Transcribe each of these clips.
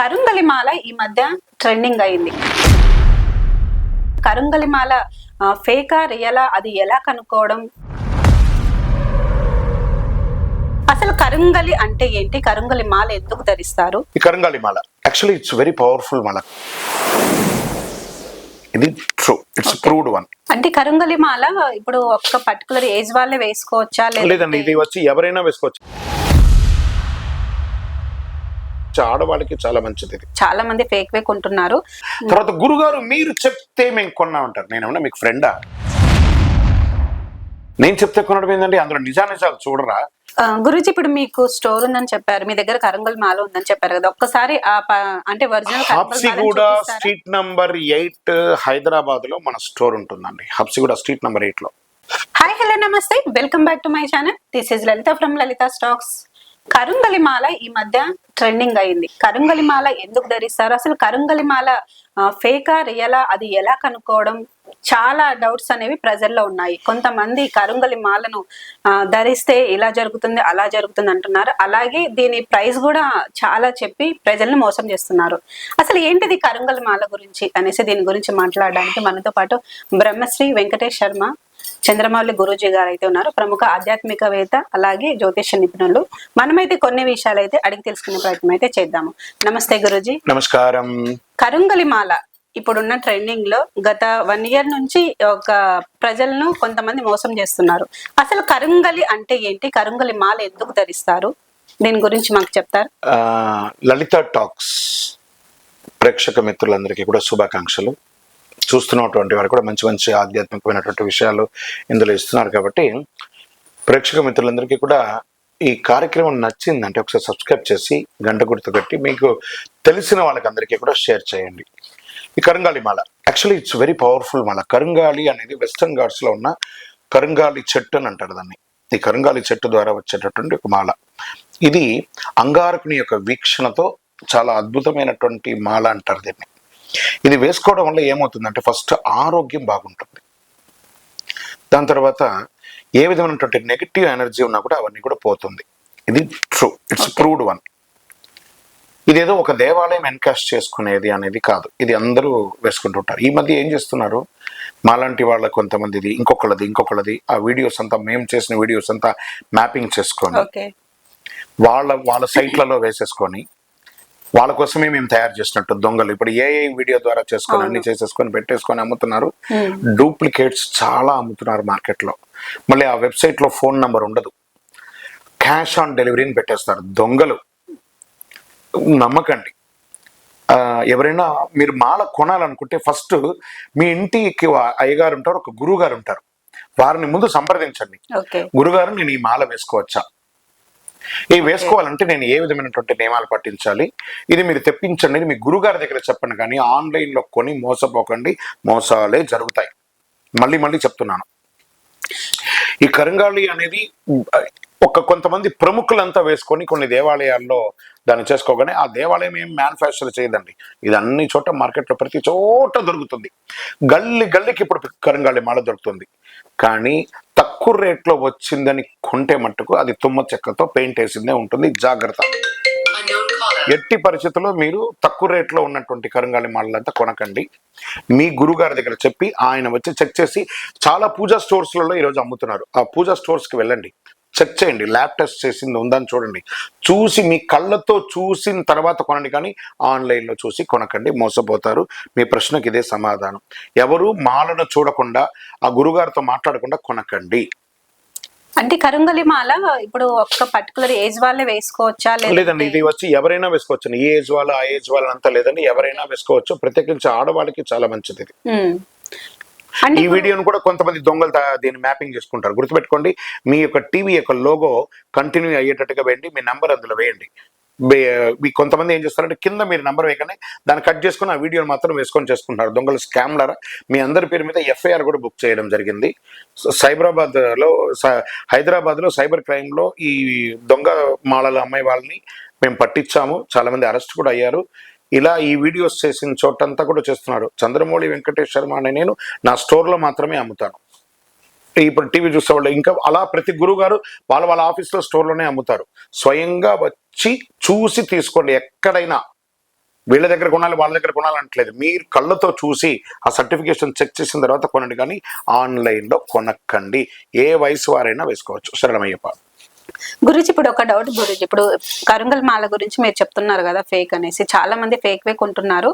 కరుంగలి మాల ఈ మధ్య ట్రెండింగ్ అయింది. కరుంగలి మాల ఫేకా రియలా అది ఎలా కనుక్కోవడం? అసలు కరుంగలి అంటే ఏంటి? కరుంగలి మాల ఎందుకు ధరిస్తారు? ఈ కరంగాలి మాల యాక్చువల్లీ ఇట్స్ వెరీ పవర్ఫుల్ మాల. ఇది ట్రూ ఇట్స్ ప్రూవ్డ్ వన్ అంటే కరుంగలి మాల ఇప్పుడు ఒక్క పర్టికులర్ ఏజ్ వాళ్ళే వేసుకోవచ్చా? లేదండి ఇది వచ్చి ఎవరైనా వేసుకోవచ్చు. ఆడవాళ్ళకి చాలా మంచిది చాలా మంది ఫేక్ వే కొంటున్నారు. తర్వాత గురుగారు మీరు చెప్తే మేము కొన్నా ఉంటారు నేను ఏమన్నా మీకు ఫ్రెండా? నేను చెప్తే కొనడం ఏంటంటే అందులో నిజా నిజాలు చూడరా గురూజీ ఇప్పుడు మీకు స్టోర్ ఉందని చెప్పారు. మీ దగ్గర కరంగల్ మాల ఉందని చెప్పారు కదా. ఒక్కసారి ఆ ప- అంటే original Habsiguda street number eight హైదరాబాద్లో మన స్టోర్ ఉంటుందండి. హబ్సిగూడ స్ట్రీట్ నంబర్ ఎయిట్లో హాయ్ హలో నమస్తే. Welcome back to my channel. This is Lalitha from Lalitha stocks. కరుంగలి మాల ఈ మధ్య ట్రెండింగ్ అయింది. కరుంగలి మాల ఎందుకు ధరిస్తారు? అసలు కరుంగలి మాల ఫేకా రియలా అది ఎలా కనుక్కోవడం? చాలా డౌట్స్ అనేవి ప్రజల్లో ఉన్నాయి. కొంతమంది కరుంగలి మాలను ధరిస్తే ఇలా జరుగుతుంది అలా జరుగుతుంది అంటున్నారు. అలాగే దీని ప్రైస్ కూడా చాలా చెప్పి ప్రజల్ని మోసం చేస్తున్నారు. అసలు ఏంటిది కరుంగలి మాల గురించి అనేసి దీని గురించి మాట్లాడడానికి మనతో పాటు బ్రహ్మశ్రీ వెంకటేష్ శర్మ చంద్రమౌళి గురూజీ గారు అయితే ఉన్నారు. ప్రముఖ ఆధ్యాత్మికవేత్త అలాగే జ్యోతిష నిపుణులు. మనమైతే కొన్ని విషయాలు అయితే అడిగి తెలుసుకునే ప్రయత్నం అయితే చేద్దాము. నమస్తే గురూజీ. నమస్కారం. కరుంగలి మాల ఇప్పుడున్న ట్రెండింగ్లో గత వన్ ఇయర్ నుంచి ఒక ప్రజలను కొంతమంది మోసం చేస్తున్నారు. అసలు కరుంగలి అంటే ఏంటి? కరుంగలి మాల ఎందుకు ధరిస్తారు? దీని గురించి మాకు చెప్తారు? లలిత టాక్స్ ప్రేక్షక మిత్రులందరికీ కూడా శుభాకాంక్షలు. చూస్తున్నటువంటి వారు కూడా మంచి మంచి ఆధ్యాత్మికమైనటువంటి విషయాలు ఇందులో ఇస్తున్నారు కాబట్టి ప్రేక్షక మిత్రులందరికీ కూడా ఈ కార్యక్రమం నచ్చిందంటే ఒకసారి సబ్స్క్రైబ్ చేసి గంట గుర్తు కట్టి మీకు తెలిసిన వాళ్ళకందరికీ కూడా షేర్ చేయండి. ఈ కరంగాలి మాల యాక్చువల్లీ ఇట్స్ వెరీ పవర్ఫుల్ మాల. కరంగాలి అనేది వెస్టర్న్ ఘాట్స్లో ఉన్న కరంగాలి చెట్టు అని అంటారు దాన్ని. ఈ కరంగాలి చెట్టు ద్వారా వచ్చేటటువంటి ఒక మాల. ఇది అంగారకుని యొక్క వీక్షణతో చాలా అద్భుతమైనటువంటి మాల అంటారు దీన్ని. ఇది వేసుకోవడం వల్ల ఏమవుతుందంటే ఫస్ట్ ఆరోగ్యం బాగుంటుంది. దాని తర్వాత ఏ విధమైనటువంటి నెగిటివ్ ఎనర్జీ ఉన్నా కూడా అవన్నీ కూడా పోతుంది. ఇది ట్రూ ఇట్స్ ప్రూవ్డ్ వన్ ఇదేదో ఒక దేవాలయం ఎన్కాస్ట్ చేసుకునేది అనేది కాదు. ఇది అందరూ వేసుకుంటుంటారు ఈ మధ్య ఏం చేస్తున్నారు? మాలాంటి వాళ్ళ కొంతమందిది ఇంకొకళ్ళది ఇంకొకళ్ళది ఆ వీడియోస్ అంతా మేము చేసిన వీడియోస్ అంతా మ్యాపింగ్ చేసుకొని వాళ్ళ వాళ్ళ సైట్లలో వేసేసుకొని వాళ్ళ కోసమే మేము తయారు చేసినట్టు దొంగలు. ఇప్పుడు ఏ ఏ వీడియో ద్వారా చేసుకొని అన్ని చేసేసుకొని పెట్టేసుకొని అమ్ముతున్నారు. డూప్లికేట్స్ చాలా అమ్ముతున్నారు మార్కెట్లో. మళ్ళీ ఆ వెబ్సైట్లో ఫోన్ నంబర్ ఉండదు. క్యాష్ ఆన్ డెలివరీని పెట్టేస్తారు దొంగలు. నమ్మకండి. ఎవరైనా మీరు మాల కొనాలనుకుంటే ఫస్ట్ మీ ఇంటికి అయ్యగారు ఉంటారు ఒక గురువు గారు ఉంటారు. వారిని ముందు సంప్రదించండి. గురుగారు నేను ఈ మాల వేసుకోవచ్చా? ఇవి వేసుకోవాలంటే నేను ఏ విధమైనటువంటి నియమాలు పాటించాలి? ఇది మీరు తెప్పించండి ఇది మీ గురుగారి దగ్గర చెప్పండి కానీ ఆన్లైన్లో కొని మోసపోకండి. మోసాలే జరుగుతాయి. మళ్ళీ మళ్ళీ చెప్తున్నాను. ఈ కరంగాళి అనేది ఒక కొంతమంది ప్రముఖులంతా వేసుకొని కొన్ని దేవాలయాల్లో దాన్ని చేసుకోగానే ఆ దేవాలయం ఏం మ్యానుఫ్యాక్చర్ చేయదండి. ఇది అన్ని చోట మార్కెట్లో ప్రతి చోట దొరుకుతుంది. గల్లి గల్లికి ఇప్పుడు కరంగాళి మాల దొరుకుతుంది. కానీ తక్కువ రేట్లో వచ్చిందని కొంటే మట్టుకు అది తుమ్మ చెక్కతో పెయింట్ వేసిందే ఉంటుంది. జాగ్రత్త. ఎట్టి పరిస్థితుల్లో మీరు తక్కువ రేట్లో ఉన్నటువంటి కరంగాలి మాలలంతా కొనకండి. మీ గురుగారి దగ్గర చెప్పి ఆయన వచ్చి చెక్ చేసి చాలా పూజా స్టోర్స్లలో ఈరోజు అమ్ముతున్నారు. ఆ పూజా స్టోర్స్కి వెళ్ళండి. చెక్ చేయండి ల్యాబ్ టెస్ట్ చేసింది ఉందని చూడండి. చూసి మీ కళ్ళతో చూసిన తర్వాత కొనండి కానీ ఆన్లైన్లో చూసి కొనకండి మోసపోతారు. మీ ప్రశ్నకి ఇదే సమాధానం. ఎవరు మాలను చూడకుండా ఆ గురుగారితో మాట్లాడకుండా కొనకండి. అంటే కరుంగలి మాల ఇప్పుడు ఒక్క పర్టికులర్ ఏజ్ వాళ్ళే వేసుకోవచ్చా లేదండి ఇది వచ్చి ఎవరైనా వేసుకోవచ్చు ఈ ఏజ్ వాళ్ళు ఆ ఏజ్ వాళ్ళు అంతా లేదండి ఎవరైనా వేసుకోవచ్చు. ప్రత్యేకించి ఆడవాళ్ళకి చాలా మంచిది ఈ వీడియోను కూడా కొంతమంది దొంగలు దీన్ని మ్యాపింగ్ చేసుకుంటారు. గుర్తుపెట్టుకోండి మీ యొక్క టీవీ యొక్క లోగో కంటిన్యూ అయ్యేటట్టుగా వేయండి మీ నంబర్ అందులో వేయండి. మీ కొంతమంది ఏం చేస్తారంటే కింద మీరు నంబర్ వేయగానే దాన్ని కట్ చేసుకుని ఆ వీడియోని మాత్రం వేసుకొని చేసుకుంటారు దొంగలు స్కామ్లరా? మీ అందరి పేరు మీద ఎఫ్ఐఆర్ కూడా బుక్ చేయడం జరిగింది. స- సైబరాబాద్లో స- హైదరాబాద్లో సైబర్ క్రైమ్లో ఈ దొంగ మాలల అమ్మాయి వాళ్ళని మేము పట్టించాము. చాలా మంది అరెస్ట్ కూడా అయ్యారు. ఇలా ఈ వీడియోస్ చేసిన చోటంతా కూడా చేస్తున్నారు చంద్రమౌళి వెంకటేష్ శర్మ అనే నేను నా స్టోర్లో మాత్రమే అమ్ముతాను. ఇప్పుడు టీవీ చూసేవాళ్ళు ఇంకా అలా ప్రతి గురువు గారు వాళ్ళ వాళ్ళ ఆఫీస్లో స్టోర్లోనే అమ్ముతారు. స్వయంగా వచ్చి చూసి తీసుకోండి. ఎక్కడైనా వీళ్ళ దగ్గర కొనాలి వాళ్ళ దగ్గర కొనాలంటలేదు మీరు కళ్ళతో చూసి ఆ సర్టిఫికేషన్ చెక్ చేసిన తర్వాత కొనండి. కానీ ఆన్లైన్లో కొనక్కండి ఏ వయసు వారైనా వేసుకోవచ్చు. శరణమయ్యప్ప. గురించి ఇప్పుడు ఒక డౌట్ గురించి ఇప్పుడు కరుంగల్ మాల గురించి మీరు చెప్తున్నారు కదా ఫేక్ అనేసి. చాలా మంది ఫేక్ వే కొంటున్నారు.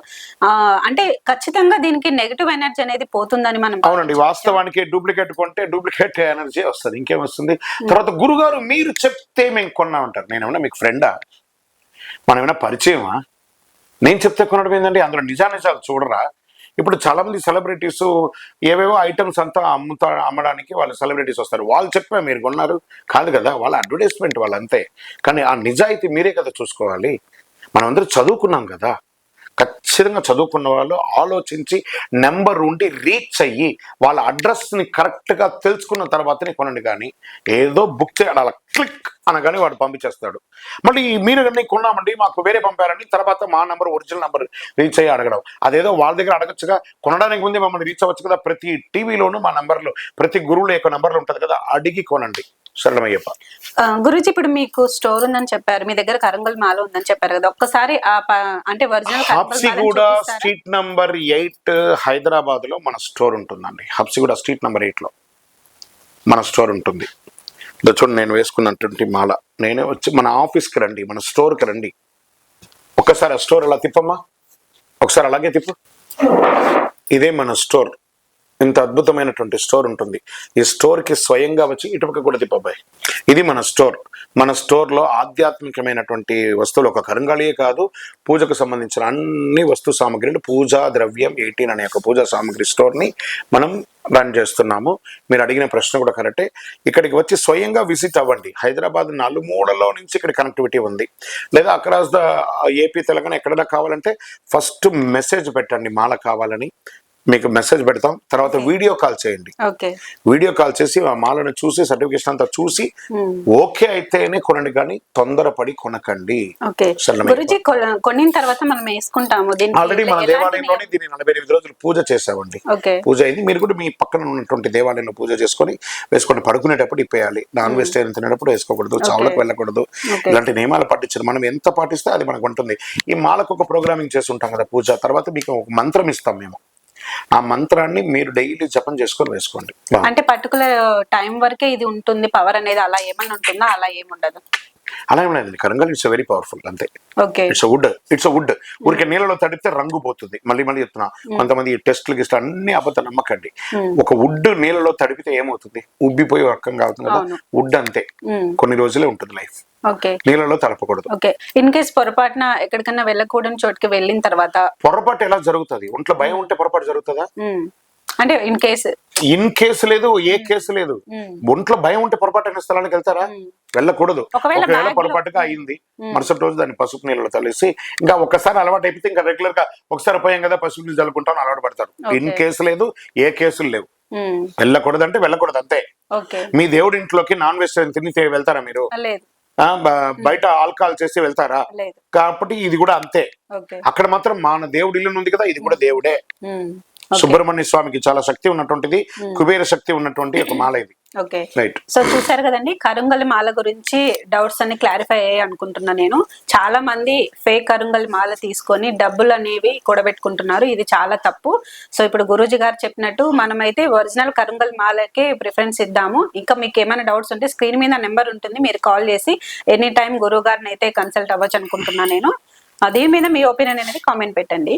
ఆ అంటే ఖచ్చితంగా దీనికి నెగిటివ్ ఎనర్జీ అనేది పోతుందని మనం అవునండి వాస్తవానికి డూప్లికేట్ కొంటే డూప్లికేట్ ఎనర్జీ వస్తుంది. ఇంకేం వస్తుంది? తర్వాత గురుగారు మీరు చెప్తే మేము కొన్నామంటారు. నేను ఏమన్నా మీకు ఫ్రెండా మనం ఏమైనా పరిచయమా? నేను చెప్తే కొనడం ఏంటంటే అందులో నిజానిజాలు చూడరా? ఇప్పుడు చాలామంది సెలబ్రిటీస్ ఏవేవో ఐటమ్స్ అంతా అమ్ముతా అమ్మడానికి వాళ్ళు సెలబ్రిటీస్ వస్తారు. వాళ్ళు చెప్పా మీరు కొన్నారు. కాదు కదా వాళ్ళ అడ్వర్టైజ్మెంట్ వాళ్ళు అంతే కానీ ఆ నిజాయితీ మీరే కదా చూసుకోవాలి. మనం అందరూ చదువుకున్నాం కదా. ఖచ్చితంగా చదువుకున్న వాళ్ళు ఆలోచించి నెంబర్ ఉండి రీచ్ అయ్యి వాళ్ళ అడ్రస్ని కరెక్ట్గా తెలుసుకున్న తర్వాతనే కొనండి కానీ ఏదో బుక్ చేయాలి క్లిక్ అనగానే వాడు పంపించేస్తాడు. మళ్ళీ మీరు అన్నీ కొన్నామండి మాకు వేరే పంపారండి తర్వాత మా నెంబర్ ఒరిజినల్ నెంబర్ రీచ్ అయ్యి అడగడం. అదేదో వాళ్ళ దగ్గర అడగచ్చుగా కొనడానికి ముందే మమ్మల్ని రీచ్ అవ్వచ్చు కదా ప్రతి టీవీలోనూ మా నెంబర్లు ప్రతి గురువుల యొక్క నెంబర్లు ఉంటుంది కదా అడిగి కొనండి. శరణమయ్యప్ప. ఆ, గురుజీ ఇప్పుడు మీకు స్టోర్ ఉందని చెప్పారు. మీ దగ్గర కరంగల్ మాల ఉందని చెప్పారు కదా. ఒక్కసారి అంటే original Habsiguda street number eight హైదరాబాద్లో మన స్టోర్ ఉంటుందండి. హబ్సిగూడ స్ట్రీట్ నంబర్ ఎయిట్లో మన స్టోర్ ఉంటుంది. చూడండి నేను వేసుకున్నటువంటి మాల. నేనే వచ్చి మన ఆఫీస్కి రండి మన స్టోర్కి రండి. ఒక్కసారి ఆ స్టోర్ అలా తిప్పమ్మా. ఒకసారి అలాగే తిప్పు. ఇదే మన స్టోర్. ఇంత అద్భుతమైనటువంటి స్టోర్ ఉంటుంది. ఈ స్టోర్కి స్వయంగా వచ్చి ఇటుపక్క కూడా తిప్పబాయి ఇది మన స్టోర్. మన స్టోర్లో ఆధ్యాత్మికమైనటువంటి వస్తువులు ఒక కరంగాళియే కాదు పూజకు సంబంధించిన అన్ని వస్తు సామాగ్రిలు పూజా ద్రవ్యం ఎయిటీన్ అనే ఒక పూజా సామాగ్రి స్టోర్ని మనం రన్ చేస్తున్నాము. మీరు అడిగిన ప్రశ్న కూడా కరెక్టే. ఇక్కడికి వచ్చి స్వయంగా విజిట్ అవ్వండి. హైదరాబాద్ నలుమూలలో నుంచి ఇక్కడ కనెక్టివిటీ ఉంది. లేదా అక్రాస్ ద ఏపీ తెలంగాణ ఎక్కడైనా కావాలంటే ఫస్ట్ మెసేజ్ పెట్టండి మాల కావాలని. మీకు మెసేజ్ పెడతాం. తర్వాత వీడియో కాల్ చేయండి. వీడియో కాల్ చేసి ఆ మాలను చూసి సర్టిఫికేషన్ అంతా చూసి ఓకే అయితేనే కొనండి కానీ తొందరపడి కొనకండి. కొనిన తర్వాత మనం వేసుకుంటాము ఆల్రెడీ మన దేవాలయంలోనే దీన్ని నలభై ఎనిమిది రోజులు పూజ చేసామండి. పూజ అయింది. మీరు కూడా మీ పక్కన ఉన్నటువంటి దేవాలయంలో పూజ చేసుకొని వేసుకొని పడుకునేటప్పుడు ఇప్పేయాలి. నాన్ వెజిటేరియన్ తినేటప్పుడు వేసుకోకూడదు చావులకు వెళ్ళకూడదు. ఇలాంటి నియమాలు పాటించారు మనం ఎంత పాటిస్తే అది మనకు ఉంటుంది. ఈ మాలకు ఒక ప్రోగ్రామింగ్ చేసి ఉంటాం కదా పూజ. తర్వాత మీకు ఒక మంత్రం ఇస్తాం మేము. ఆ మంత్రాన్ని మీరు డైలీ జపం చేసుకొని వేసుకోండి. అంటే పర్టికులర్ టైం వరకే ఇది ఉంటుంది పవర్ అనేది అలా ఏమన్నా ఉంటుందా అలా ఏముండదు అలా ఏం లేదు కరంగల్ ఇట్స్ వెరీ పవర్ఫుల్ అంతే. It's wood it's wood. ఊరికే నీళ్ళలో తడిపితే రంగు పోతుంది. మళ్ళీ మళ్ళీ చెప్తున్నా కొంతమంది ఈ టెస్టులు గిస్టులు అన్ని అబద్ధ నమ్మకండి. ఒక వుడ్ నీళ్ళలో తడిపితే ఏమవుతుంది? ఉబ్బిపోయి రకంగా అవుతుంది కదా. వుడ్ అంతే. కొన్ని రోజులే ఉంటుంది లైఫ్. నీళ్ళలో తడపకూడదు ఓకే. ఇన్ కేస్ పొరపాటున ఎక్కడికన్నా వెళ్ళకూడని చోటుకి వెళ్ళిన తర్వాత పొరపాటు ఎలా జరుగుతుంది? ఒంట్లో భయం ఉంటే పొరపాటు జరుగుతుందా? అంటే ఇన్ కేస్ ఇన్ కేసు లేదు ఏ కేసు లేదు. ఒంట్లో భయం ఉంటే పొరపాటు అయిన స్థలానికి వెళ్తారా? వెళ్ళకూడదు. ఒకవేళ పొరపాటుగా అయింది మరుసటి రోజు దాన్ని పసుపు నీళ్ళలో తల్లేసి ఇంకా ఒక్కసారి అలవాటు అయిపోతే ఇంకా రెగ్యులర్గా ఒకసారి పోయాం కదా పసుపు నీళ్ళు చల్లుకుంటాం అలవాటు పడతారు. ఇన్. కేసు లేదు ఏ కేసులు లేవు. వెళ్ళకూడదు అంటే వెళ్ళకూడదు అంతే. మీ దేవుడి ఇంట్లోకి నాన్ వెజిటేరియన్ తిని వెళ్తారా మీరు? బయట ఆల్కహాల్ చేసి వెళ్తారా? కాబట్టి ఇది కూడా అంతే. అక్కడ మాత్రం మన దేవుడి ఇల్లు ఉంది కదా ఇది కూడా దేవుడే. సుబ్రహ్మణ్య స్వామికి చాలా శక్తి ఉన్నటువంటిది కుబేర శక్తి ఉన్నటువంటి ఒక మాల ఇది. ఓకే. సో చూసారు కదండి కరుంగలి మాల గురించి డౌట్స్ అన్ని క్లారిఫై అయ్యాయి అనుకుంటున్నా నేను. చాలా మంది ఫేక్ కరుంగలి మాల తీసుకొని డబ్బులు అనేవి కూడబెట్టుకుంటున్నారు. ఇది చాలా తప్పు. సో ఇప్పుడు గురూజీ గారు చెప్పినట్టు మనమైతే ఒరిజినల్ కరుంగల్ మాలకే ప్రిఫరెన్స్ ఇద్దాము. ఇంకా మీకు ఏమైనా డౌట్స్ ఉంటే స్క్రీన్ మీద నెంబర్ ఉంటుంది మీరు కాల్ చేసి ఎనీ టైం గురువు గారిని అయితే కన్సల్ట్ అవ్వచ్చు అనుకుంటున్నా నేను. దీని మీద మీ ఒపీనియన్ అనేది కామెంట్ పెట్టండి.